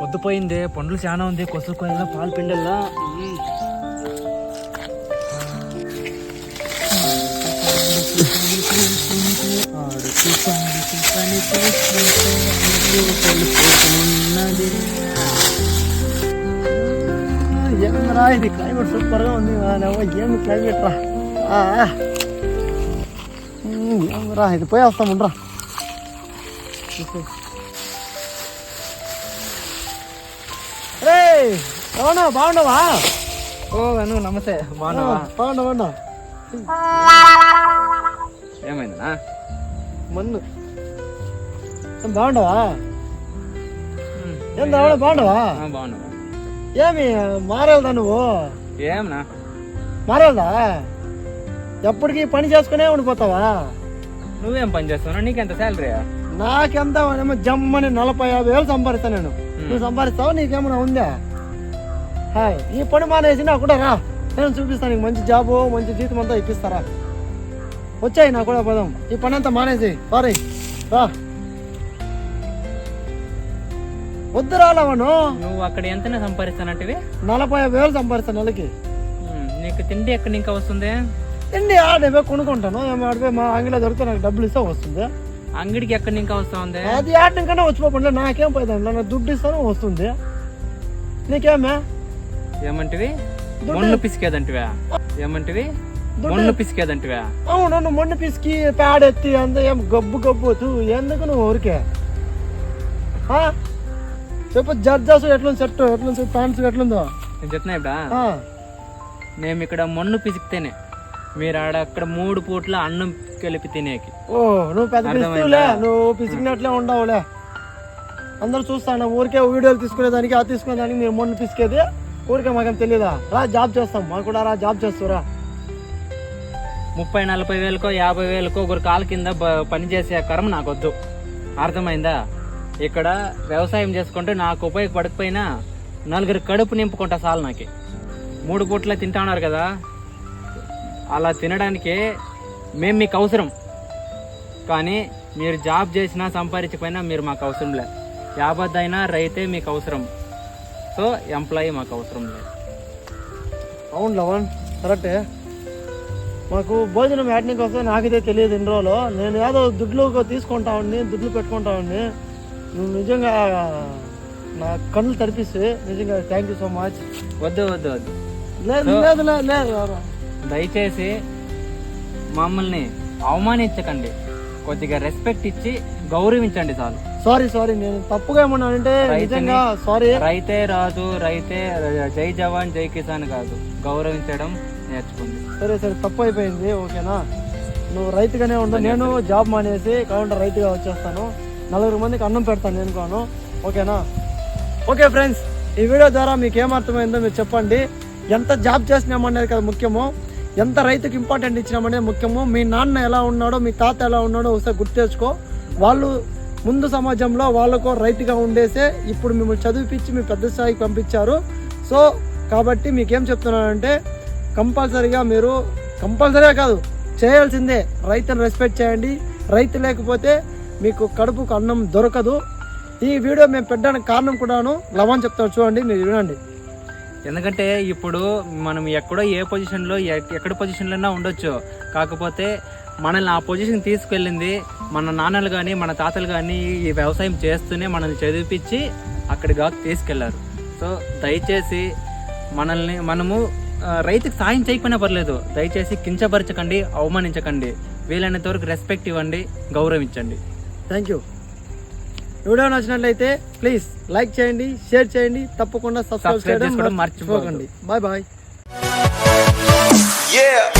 పొద్దుపోయింది పండ్లు చాలా ఉంది కొసుకోయల్లా పాలు పిండల్లా. ఏమరా ఇది క్లైమేట్ సూపర్గా ఉంది ఏమి క్లైమేట్ రా. ఏమరా ఇది పోయి వస్తాం ఉండరా. రేయ్, అవునా బాగున్నావా? ఓ అను నమస్తే. బాగున్నావా? బాగున్నా బాగున్నా. ఏమైందనా మన్ను బాగుండవా ఏం రావడా బాగుండవా బాగున్నావా ఏమి మారేదా నువ్వు? ఏమన్నా? మారేదా ఎప్పటికీ పని చేసుకునే ఉండిపోతావా? నువ్వేం పని చేస్తున్నావు? నీకెంత శాలరీ నాకెంత ఏమో జమ్మని నలభై యాభై వేలు సంపాదిస్తా నేను. నువ్వు సంపాదిస్తావు? నీకేమైనా ఉందా? హాయ్. ఈ పని మానేసి నాకు కూడా రా. నేను చూపిస్తాను నీకు మంచి జాబు మంచి జీతం అంతా ఇప్పిస్తారా? వచ్చాయి నాకు కూడా పదం. ఈ పని అంతా మానేసి సారీ రా. వద్దు రాలవను నువ్వు అక్కడ ఎంతనే సంపాదిస్తానంటివి? నలభై వేలు సంపాదిస్తాను నెలకి. నీకు తిండి ఎక్కడ ఇంకా వస్తుంది? తిండి ఆడవే కొనుక్కుంటాను. ఆడవే మా అంగిలో దొరికితే నాకు డబ్బులు ఇస్తే వస్తుంది. అంగడికి ఎక్కడ ఇంకా వస్తా ఉంది అది ఆడటం కన్నా వచ్చిపోకుండా నాకేం పోయి దాంట్లో నాకు దుడ్డు ఇస్తాను వస్తుంది. నీకేమే? ఏమంటివి? మొన్ను పిసికేదంటివా? ఏమంటివి? మొన్ను పిసికేదంటివా? అవును నువ్వు మొండి పిసికి పేడెత్తి అంత ఏం గబ్బు గబ్బు తూ ఎందుకు నువ్వు ఊరికే? చెప్పు జడ్జాస్ ఎట్లుంది సెట్ ఎట్లుంది ప్యాంట్స్ ఎట్లుందో? నేను చెప్తున్నా ఇప్పుడు. మేము ఇక్కడ మొన్ను పిసికితేనే మీరు ఆడ అక్కడ మూడు పూట్ల అన్నం కలిపి తినేకి. ఓ నువ్వు పెద్ద నువ్వు పిసికినట్లే ఉండవులే. అందరూ చూస్తాను ఊరికే వీడియోలు తీసుకునేదానికి అది తీసుకునేదానికి మీరు మొండి పిసికేది? ఊరికే మాకేం తెలియదా రా జాబ్ చేస్తాం. మాకు కూడా రా జాబ్ చేస్తురా. ముప్పై నలభై వేలకో యాభై వేలకో ఒకరు కాలు కింద పనిచేసే పని చేసే కర్మ నాకు వద్దు అర్థమైందా? ఇక్కడ వ్యవసాయం చేసుకుంటే నాకు ఉపయోగపడకపోయినా నలుగురు కడుపు నింపుకుంటా చాలు నాకు. మూడు పూట్ల తింటా ఉన్నారు కదా? అలా తినడానికి మేము మీకు అవసరం. కానీ మీరు జాబ్ చేసినా సంపాదించకపోయినా మీరు మాకు అవసరం లేదు యాబద్దైనా రైతే మీకు అవసరం. సో ఎంప్లాయీ మాకు అవసరం లేదు. అవును లవన్ కరెక్టే. మాకు భోజనం యాడ్నికి వస్తే నాకైతే తెలియదు ఇన్ని రోజులు. నేను ఏదో దుడ్లు తీసుకుంటా ఉండి దుడ్లు పెట్టుకుంటా ఉండి నువ్వు నిజంగా నా కళ్ళు తడిపిస్తే నిజంగా థ్యాంక్ యూ సో మచ్ వద్దు వద్దు వద్దు. లేదు లేదు లేదు లేదు దయచేసి మమ్మల్ని అవమానించకండి. కొద్దిగా రెస్పెక్ట్ ఇచ్చి గౌరవించండి చాలు. సారీ సారీ నేను తప్పుగా ఏమన్నానంటే నిజంగా సారీ. రైతే రాజు రైతే జై జవాన్ జై కిసాన్ కాదు. గౌరవించడం నేర్చుకుంది. సరే సరే తప్పు అయిపోయింది ఓకేనా? నువ్వు రైతుగానే ఉండు నేను జాబ్ మానేసి కావాలంటే రైతుగా వచ్చేస్తాను. నలుగురు మందికి అన్నం పెడతాను నేను కాను ఓకేనా? ఓకే ఫ్రెండ్స్ ఈ వీడియో ద్వారా మీకు ఏమర్థమైందో మీరు చెప్పండి. ఎంత జాబ్ చేసినామనేది కదా ముఖ్యము. ఎంత రైతుకి ఇంపార్టెంట్ ఇచ్చినామనేది ముఖ్యము. మీ నాన్న ఎలా ఉన్నాడో మీ తాత ఎలా ఉన్నాడో ఒకసారి గుర్తు తెచ్చుకో. వాళ్ళు ముందు సమాజంలో వాళ్ళకు రైతుగా ఉండేసే ఇప్పుడు మిమ్మల్ని చదివిపించి మీ పెద్ద స్థాయికి పంపించారు. సో కాబట్టి మీకేం చెప్తున్నానంటే కంపల్సరీగా మీరు కంపల్సరీగా కాదు చేయాల్సిందే. రైతుని రెస్పెక్ట్ చేయండి. రైతు లేకపోతే మీకు కడుపుకు అన్నం దొరకదు. ఈ వీడియో మేము పెట్టడానికి కారణం కూడాను లవన్ చెప్తాను చూడండి మీరు వినండి. ఎందుకంటే ఇప్పుడు మనం ఎక్కడో ఏ పొజిషన్లో ఎక్కడ పొజిషన్లో ఉండొచ్చు. కాకపోతే మనల్ని ఆ పొజిషన్ తీసుకెళ్ళింది మన నాన్నలు కానీ మన తాతలు కానీ ఈ వ్యవసాయం చేస్తూనే మనల్ని చదివిపించి అక్కడికి దాకా తీసుకెళ్ళారు. సో దయచేసి మనల్ని మనము రైతుకి సాయం చేయకపోయినా పర్లేదు. దయచేసి కించపరచకండి అవమానించకండి. వీలైనంత వరకు రెస్పెక్ట్ ఇవ్వండి గౌరవించండి. థ్యాంక్ యూ వీడియో నచ్చినట్లయితే ప్లీజ్ లైక్ చేయండి షేర్ చేయండి తప్పకుండా సబ్స్క్రైబ్ Subscribe చేయడం. మర్చిపోకండి. Bye bye. Yeah.